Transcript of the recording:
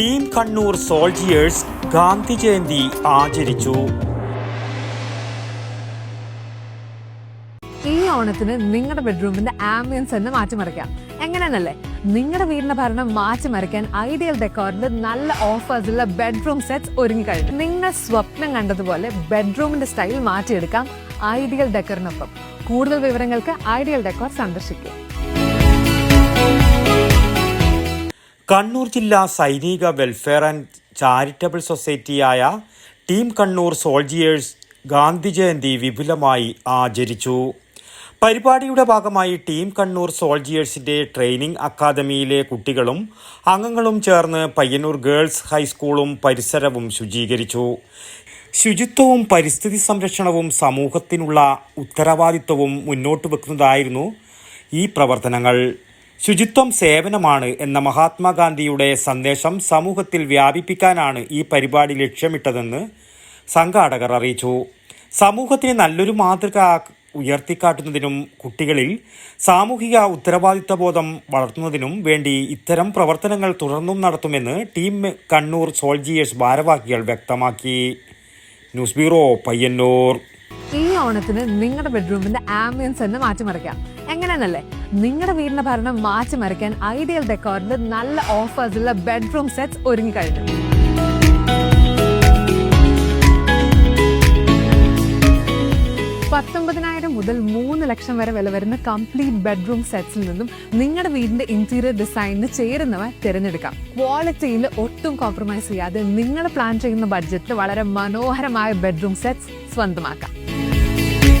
Team Kannur soldiers Gandhi Jayanti ആചരിച്ചു. ഈ ഓണത്തിന് നിങ്ങളുടെ ബെഡ്റൂമിന്റെ ആംബിയൻസ് തന്നെ മാറ്റിമറിക്കാം എങ്ങനെയാണല്ലേ? നിങ്ങളുടെ വീടിന്റെ ഭരണം മാറ്റിമറിക്കാൻ ഐഡിയൽ ഡെക്കോറിന്റെ നല്ല ഓഫേഴ്സുള്ള ബെഡ്റൂം സെറ്റ്സ് ഒരുങ്ങി കഴിഞ്ഞു നിങ്ങൾ സ്വപ്നം കണ്ടതുപോലെ ബെഡ്റൂമിന്റെ സ്റ്റൈൽ മാറ്റിയെടുക്കാം ഐഡിയൽ ഡെക്കറിനൊപ്പം. കൂടുതൽ വിവരങ്ങൾക്ക് ഐഡിയൽ ഡെക്കോർ സന്ദർശിക്കുക. കണ്ണൂർ ജില്ലാ സൈനിക വെൽഫെയർ ആൻഡ് ചാരിറ്റബിൾ സൊസൈറ്റിയായ ടീം കണ്ണൂർ സോൾജിയേഴ്സ് ഗാന്ധി ജയന്തി വിപുലമായി ആചരിച്ചു. പരിപാടിയുടെ ഭാഗമായി ടീം കണ്ണൂർ സോൾജിയേഴ്സിന്റെ ട്രെയിനിംഗ് അക്കാദമിയിലെ കുട്ടികളും അംഗങ്ങളും ചേർന്ന് പയ്യന്നൂർ ഗേൾസ് ഹൈസ്കൂളും പരിസരവും ശുചീകരിച്ചു. ശുചിത്വവും പരിസ്ഥിതി സംരക്ഷണവും സമൂഹത്തിനുള്ള ഉത്തരവാദിത്വവും മുന്നോട്ട് വെക്കുന്നതായിരുന്നു ഈ പ്രവർത്തനങ്ങൾ. ശുചിത്വം സേവനമാണ് എന്ന മഹാത്മാഗാന്ധിയുടെ സന്ദേശം സമൂഹത്തിൽ വ്യാപിപ്പിക്കാനാണ് ഈ പരിപാടി ലക്ഷ്യമിട്ടതെന്ന് സംഘാടകർ അറിയിച്ചു. സമൂഹത്തിന് നല്ലൊരു മാതൃക ഉയർത്തിക്കാട്ടുന്നതിനും കുട്ടികളിൽ സാമൂഹിക ഉത്തരവാദിത്തബോധം വളർത്തുന്നതിനും വേണ്ടി ഇത്തരം പ്രവർത്തനങ്ങൾ തുടർന്നും നടത്തുമെന്ന് ടീം കണ്ണൂർ സോൾജിയേഴ്സ് ഭാരവാഹികൾ വ്യക്തമാക്കി. News bureau Payyanur. ഈ ഓണത്തിന് നിങ്ങളുടെ ബെഡ്റൂമിന്റെ ആംബിയൻസ് തന്നെ മാറ്റിമറിക്കാം. എങ്ങനെയാണല്ലേ? നിങ്ങളുടെ വീടിന്റെ ഭരണം മാറ്റിമറിക്കാൻ ഐഡിയൽ ഡെക്കോറിന്റെ നല്ല ഓഫേഴ്സുള്ള ബെഡ്റൂം സെറ്റ്സ് ഒരുങ്ങി കഴിഞ്ഞു പത്തൊമ്പതിനായിരം മുതൽ മൂന്ന് ലക്ഷം വരെ വില വരുന്ന കംപ്ലീറ്റ് ബെഡ്റൂം സെറ്റ്സിൽ നിന്നും നിങ്ങളുടെ വീടിന്റെ ഇന്റീരിയർ ഡിസൈനിന് ചേരുന്നവ തിരഞ്ഞെടുക്കാം. ക്വാളിറ്റിയിൽ ഒട്ടും കോംപ്രമൈസ് ചെയ്യാതെ നിങ്ങൾ പ്ലാൻ ചെയ്യുന്ന ബഡ്ജറ്റിൽ വളരെ മനോഹരമായ ബെഡ്റൂം സെറ്റ്സ് സ്വന്തമാക്കാം.